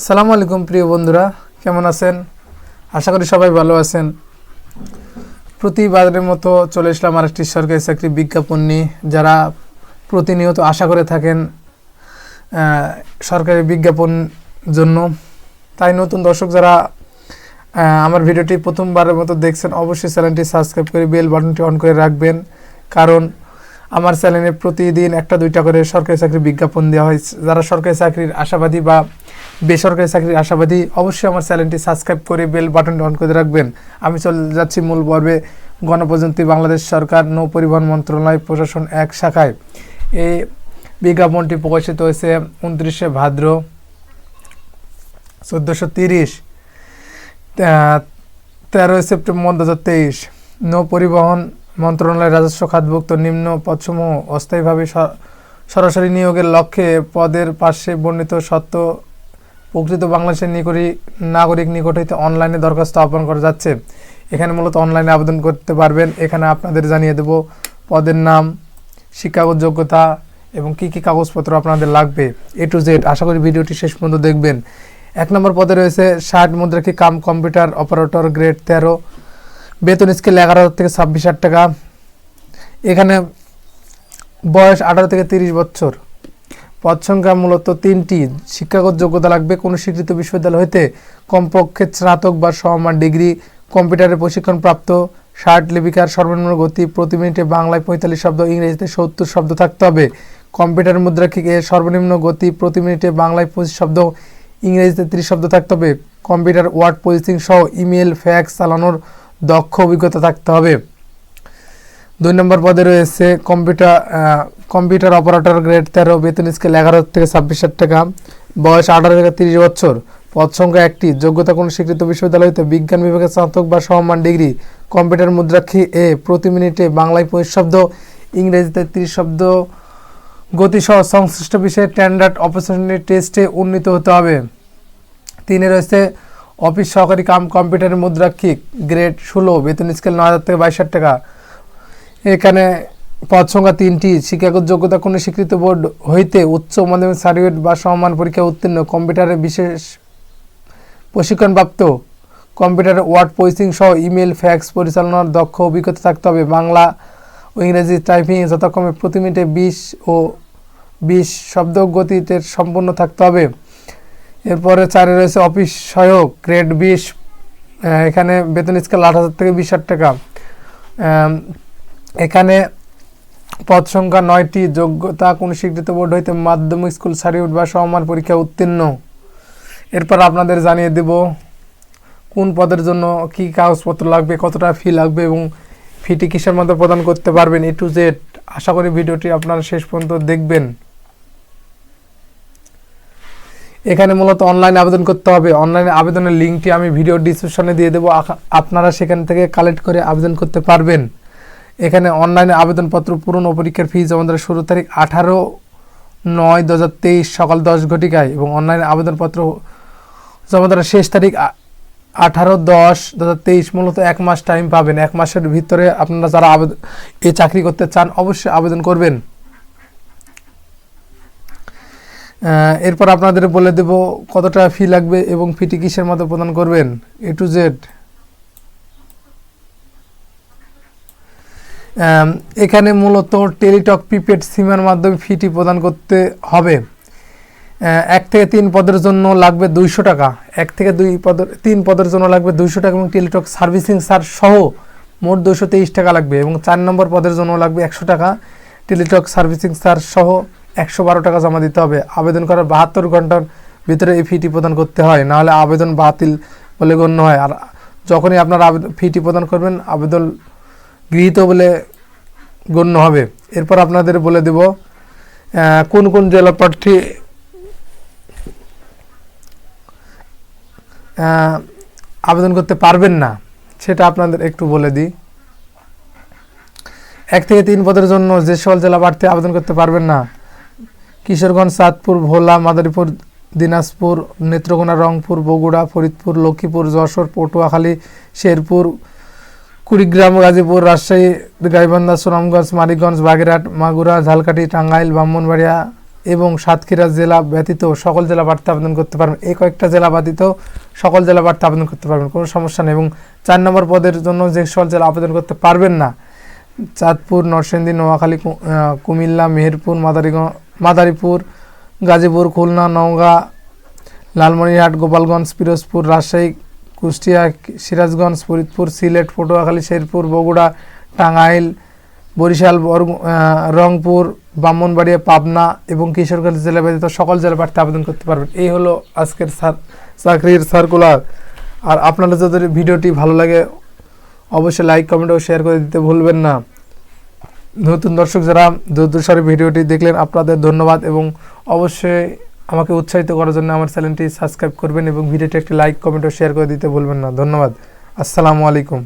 আসসালামু আলাইকুম প্রিয় বন্ধুরা, কেমন আছেন? আশা করি সবাই ভালো আছেন। প্রতিবারের মতো চলে এসলাম আরেকটি সরকারি চাকরি বিজ্ঞাপন নিয়ে। যারা প্রতিনিয়ত আশা করে থাকেন সরকারি বিজ্ঞাপন জন্য। তাই নতুন দর্শক যারা আমার ভিডিওটি প্রথমবারের মতো দেখছেন, অবশ্যই চ্যানেলটি সাবস্ক্রাইব করে বেল বাটনটি অন করে রাখবেন। কারণ আমার চ্যানেলে প্রতিদিন একটা, দুইটা করে সরকারি চাকরির বিজ্ঞাপন দেওয়া হয়। যারা সরকারি চাকরির আশাবাদী বা বেসরকারি চাকরির আশাবাদী, অবশ্যই আমার চ্যানেলটি সাবস্ক্রাইব করে বেল বাটনটি অন করে রাখবেন। আমি চলে যাচ্ছি মূল পর্বে গণপ্রজাতন্ত্রী বাংলাদেশ সরকার নৌ পরিবহন মন্ত্রণালয়, প্রশাসন এক শাখায়। এই বিজ্ঞাপনটি প্রকাশিত হয়েছে উনত্রিশে ভাদ্র চোদ্দোশো তিরিশ তেরোই সেপ্টেম্বর দু হাজার তেইশ। নৌ পরিবহন মন্ত্রণালয়ের রাজস্ব খাতভুক্ত নিম্ন পদসমূহ অস্থায়ীভাবে সরাসরি নিয়োগের লক্ষ্যে পদের পাশে বর্ণিত সত্য প্রকৃত বাংলাদেশের নিকরি নাগরিক নিকট হইতে অনলাইনে দরখাস্ত আহ্বান করা যাচ্ছে। এখানে মূলত অনলাইনে আবেদন করতে পারবেন। এখানে আপনাদের জানিয়ে দেব পদের নাম, শিক্ষাগত যোগ্যতা এবং কি কি কাগজপত্র আপনাদের লাগবে। এ টু জেড আশা করি ভিডিওটি শেষ পর্যন্ত দেখবেন। এক নম্বর পদে রয়েছে ষাট মুদ্রাকি কাম কম্পিউটার অপারেটর গ্রেড তেরো। বেতন স্কেল এগারো থেকে ছাব্বিশ হাজার টাকা। এখানে বয়স আঠারো থেকে তিরিশ বছর। পদ সংখ্যা মূলত তিনটি। শিক্ষাগত যোগ্যতা লাগবে কোনো স্বীকৃত বিশ্ববিদ্যালয় হইতে কমপক্ষে স্নাতক বা সমমান ডিগ্রি কম্পিউটারের প্রশিক্ষণপ্রাপ্ত, ষাট লিপিকার, সর্বনিম্ন গতি, প্রতি মিনিটে বাংলায় পঁয়তাল্লিশ শব্দ, ইংরেজিতে সত্তর শব্দ থাকতে হবে। কম্পিউটার মুদ্রা মুদ্রাক্ষিকে সর্বনিম্ন গতি, প্রতি মিনিটে বাংলায় পঁচিশ শব্দ, ইংরেজিতে ত্রিশ শব্দ থাকতে হবে। কম্পিউটার ওয়ার্ড প্রসেসিং সহ ইমেল ফ্যাক্স চালানোর দক্ষ অভিজ্ঞতা থাকতে হবে। দুই নম্বর পদে রয়েছে কম্পিউটার কম্পিউটার অপারেটর গ্রেড তেরো, বেতন স্কেল এগারো থেকে ছাব্বিশ হাজার টাকা। বয়স আঠারো থেকে তিরিশ বছর। পদ সংখ্যা একটি, যোগ্যতা কোনো স্বীকৃত বিশ্ববিদ্যালয় হইতে বিজ্ঞান বিভাগের স্নাতক বা সমমান ডিগ্রি। কম্পিউটার মুদ্রাক্ষী এ, প্রতি মিনিটে বাংলায় পঁচিশ শব্দ, ইংরেজিতে তিরিশ শব্দ। গতিসহ সংশ্লিষ্ট বিষয়ে স্ট্যান্ডার্ড অপারেশনাল টেস্টে উন্নীত হতে হবে। তিনে রয়েছে অফিস সহকারী কাম কম্পিউটারের মুদ্রাক্ষিক, গ্রেড ষোলো, বেতন স্কেল নয় হাজার থেকে বাইশ হাজার টাকা। এখানে পদ সংখ্যা তিনটি, শিক্ষাগত যোগ্যতা কোনো স্বীকৃত বোর্ড হইতে উচ্চ মাধ্যমিক সার্টিফিকেট বা সমমান পরীক্ষা উত্তীর্ণ, কম্পিউটারে বিশেষ প্রশিক্ষণপ্রাপ্ত, কম্পিউটারে ওয়ার্ড প্রসেসিং সহ ইমেল, ফ্যাক্স পরিচালনার দক্ষ অভিজ্ঞতা থাকতে হবে। বাংলা ও ইংরেজি টাইপিং যথাক্রমে প্রতি মিনিটে বিশ ও বিশ শব্দ গতিতে সম্পন্ন থাকতে হবে। এরপরে চারে রয়েছে অফিস সহায়ক গ্রেড বিশ এখানে বেতন স্কেল আট হাজার থেকে বিশ হাজার টাকা। এখানে পদ সংখ্যা নয়টি, যোগ্যতা কোন স্বীকৃত বোর্ড হইতে মাধ্যমিক স্কুল সার্টিফিকেট বা সমমান পরীক্ষা উত্তীর্ণ। এরপর আপনাদের জানিয়ে দেব কোন পদের জন্য কি কাগজপত্র লাগবে, কতটা ফি লাগবে এবং ফিটি কিসের মধ্যে প্রদান করতে পারবেন এ টু জেড আশা করি ভিডিওটি আপনারা শেষ পর্যন্ত দেখবেন। এখানে মূলত অনলাইনে আবেদন করতে হবে। অনলাইনে আবেদনের লিঙ্কটি আমি ভিডিও ডিসক্রিপশনে দিয়ে দেবো। আপনারা সেখান থেকে কালেক্ট করে আবেদন করতে পারবেন। এখানে অনলাইনে আবেদনপত্র পূরণ ও পরীক্ষার ফি জমা দেওয়ার শুরু তারিখ আঠারো নয় দু হাজার তেইশ সকাল দশ ঘটিকায় এবং অনলাইনে আবেদনপত্র জমা দেওয়ার শেষ তারিখ আঠারো দশ দু হাজার তেইশ মূলত এক মাস টাইম পাবেন। এক মাসের ভিতরে আপনারা যারা আবেদন এই চাকরি করতে চান অবশ্যই আবেদন করবেন। এরপর আপনাদের বলে দেব কতটা ফি লাগবে এবং ফিটি কিসের মতো প্রদান করবেন? এ টু জেড এখানে মূলত টেলিটক, প্রিপেড সিমের মাধ্যমে ফিটি প্রদান করতে হবে। এক থেকে তিন পদের জন্য লাগবে দুইশো টাকা। এক থেকে দুই পদের, তিন পদের জন্য লাগবে দুইশো টাকা এবং টেলিটক সার্ভিসিং চার্জ সহ মোট দুশো তেইশ টাকা লাগবে এবং চার নম্বর পদের জন্য লাগবে একশো টাকা। টেলিটক সার্ভিসিং চার্জ সহ একশো বারো টাকা জমা দিতে হবে। আবেদন করার বাহাত্তর ঘণ্টার ভিতরে এই ফিটি প্রদান করতে হয় নাহলে আবেদন বাতিল বলে গণ্য হয়। আর যখনই আপনারা আবেদন ফিটি প্রদান করবেন, আবেদন গৃহীত বলে গণ্য হবে। এরপর আপনাদের বলে দেব কোন কোন জেলা প্রার্থী আবেদন করতে পারবেন না, সেটা আপনাদের একটু বলে দিই। এক থেকে তিন পদের জন্য যে সকল জেলা প্রার্থী আবেদন করতে পারবেন না কিশোরগঞ্জ চাঁদপুর ভোলা, মাদারীপুর, দিনাজপুর, নেত্রকোনা, রংপুর, বগুড়া, ফরিদপুর, লক্ষ্মীপুর, যশোর, পটুয়াখালী, শেরপুর, কুড়িগ্রাম, গাজীপুর, রাজশাহী, গাইবান্ধা, সুনামগঞ্জ, মানিকগঞ্জ, বাগেরহাট, মাগুরা, ঝালকাঠি, টাঙ্গাইল, ব্রাহ্মণবাড়িয়া এবং সাতক্ষীরা জেলা ব্যতীত সকল জেলা প্রার্থী আবেদন করতে পারবেন। এই কয়েকটা জেলা ব্যতীত সকল জেলা প্রার্থী আবেদন করতে পারবেন, কোনো সমস্যা নেই এবং চার নম্বর পদের জন্য যে সকল জেলা আবেদন করতে পারবেন না, চাঁদপুর, নরসিংদী, নোয়াখালী কুমিল্লা, মেহেরপুর, মাদারীগঞ্জ মাদারীপুর, গাজীপুর, খুলনা, নওগাঁ, লালমনিরহাট, গোপালগঞ্জ, পিরোজপুর, রাজশাহী, কুষ্টিয়া, সিরাজগঞ্জ, ফরিদপুর, সিলেট, পটুয়াখালী, শেরপুর, বগুড়া, টাঙ্গাইল, বরিশাল রংপুর, ব্রাহ্মণবাড়িয়া, পাবনা এবং কিশোরগঞ্জ জেলা ব্যতীত সকল জেলা প্রার্থী আবেদন করতে পারবেন। এই হলো আজকের চাকরির সার্কুলার আর আপনারা যদি ভিডিওটি ভালো লাগে, অবশ্যই লাইক কমেন্ট ও শেয়ার করে দিতে ভুলবেন না। নতুন দর্শক যারা দুর্দশার ভিডিওটি দেখলেন, আপনাদের ধন্যবাদ এবং অবশ্যই আমাকে উৎসাহিত করার জন্য আমার চ্যানেলটি সাবস্ক্রাইব করবেন এবং ভিডিওটি একটি লাইক, কমেন্ট ও শেয়ার করে দিতে ভুলবেন না। ধন্যবাদ। আসসালামু আলাইকুম।